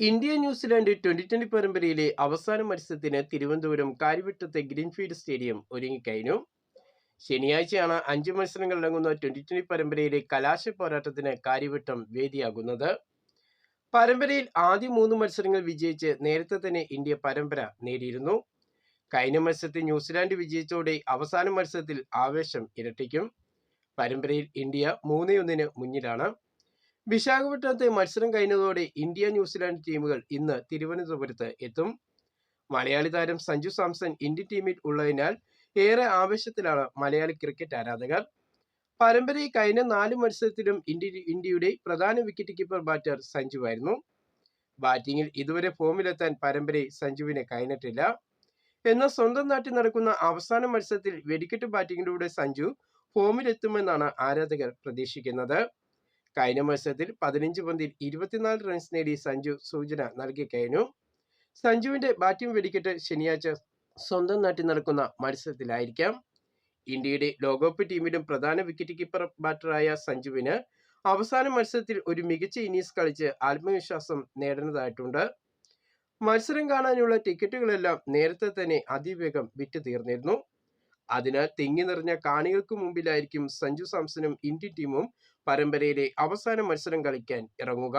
India New Zealand twenty twenty പരമ്പരയിലെ അവസാന മത്സരത്തിന് തിരുവനന്തപുരം കാര്യവട്ടത്തെ ഗ്രീൻഫീൽഡ് സ്റ്റേഡിയം ഒരുങ്ങിക്കഴിഞ്ഞു. ശനിയാഴ്ചയാണ് അഞ്ച് മത്സരങ്ങൾ അടങ്ങുന്ന ട്വന്റി ട്വന്റി പരമ്പരയിലെ കലാശ പോരാട്ടത്തിന് കാര്യവട്ടം വേദിയാകുന്നത്. പരമ്പരയിൽ ആദ്യ മൂന്ന് മത്സരങ്ങൾ വിജയിച്ച് നേരത്തെ തന്നെ ഇന്ത്യ പരമ്പര നേടിയിരുന്നു. കഴിഞ്ഞ മത്സരത്തിൽ ന്യൂസിലാൻഡ് വിജയിച്ചതോടെ അവസാന മത്സരത്തിൽ ആവേശം ഇരട്ടിക്കും. പരമ്പരയിൽ ഇന്ത്യ മൂന്നേ ഒന്നിന് മുന്നിലാണ്. വിശാഖപട്ടണത്തെ മത്സരം കഴിഞ്ഞതോടെ ഇന്ത്യ ന്യൂസിലാൻഡ് ടീമുകൾ ഇന്ന് തിരുവനന്തപുരത്ത് എത്തും. മലയാളി താരം സഞ്ജു സാംസൺ ഇന്ത്യൻ ടീമിൽ ഉള്ളതിനാൽ ഏറെ ആവേശത്തിലാണ് മലയാളി ക്രിക്കറ്റ് ആരാധകർ. പരമ്പരയിൽ കഴിഞ്ഞ നാല് മത്സരത്തിലും ഇന്ത്യ ഇന്ത്യയുടെ പ്രധാന വിക്കറ്റ് കീപ്പർ ബാറ്റർ സഞ്ജു ആയിരുന്നു ബാറ്റിംഗിൽ ഇതുവരെ ഫോമിലെത്താൻ പരമ്പരയിൽ സഞ്ജുവിന് കഴിഞ്ഞിട്ടില്ല. എന്നാൽ സ്വന്തം നാട്ടിൽ നടക്കുന്ന അവസാന മത്സരത്തിൽ വെടിക്കെട്ട് ബാറ്റിംഗിലൂടെ സഞ്ജു ഫോമിലെത്തുമെന്നാണ് ആരാധകർ പ്രതീക്ഷിക്കുന്നത്. കഴിഞ്ഞ മത്സരത്തിൽ പതിനഞ്ച് പന്തിൽ ഇരുപത്തിനാല് റൺസ് നേടി സഞ്ജു സൂചന നൽകി കഴിഞ്ഞു. സഞ്ജുവിന്റെ ബാറ്റിംഗ് വെടിക്കെട്ട് ശനിയാഴ്ച സ്വന്തം നാട്ടിൽ നടക്കുന്ന മത്സരത്തിലായിരിക്കാം. ഇന്ത്യയുടെ ലോകകപ്പ് ടീമിലും പ്രധാന വിക്കറ്റ് കീപ്പർ ബാറ്ററായ സഞ്ജുവിന് അവസാന മത്സരത്തിൽ ഒരു മികച്ച ഇന്നിംഗ്സ് കളിച്ച് ആത്മവിശ്വാസം നേടുന്നതായിട്ടുണ്ട്. മത്സരം കാണാനുള്ള ടിക്കറ്റുകളെല്ലാം നേരത്തെ തന്നെ അതിവേഗം വിറ്റ് തീർന്നിരുന്നു അതിനാൽ തിങ്ങി നിറഞ്ഞ കാണികൾക്ക് മുമ്പിലായിരിക്കും സഞ്ജു സാംസണും ഇന്ത്യൻ ടീമും പരമ്പരയിലെ അവസാന മത്സരം കളിക്കാൻ ഇറങ്ങുക.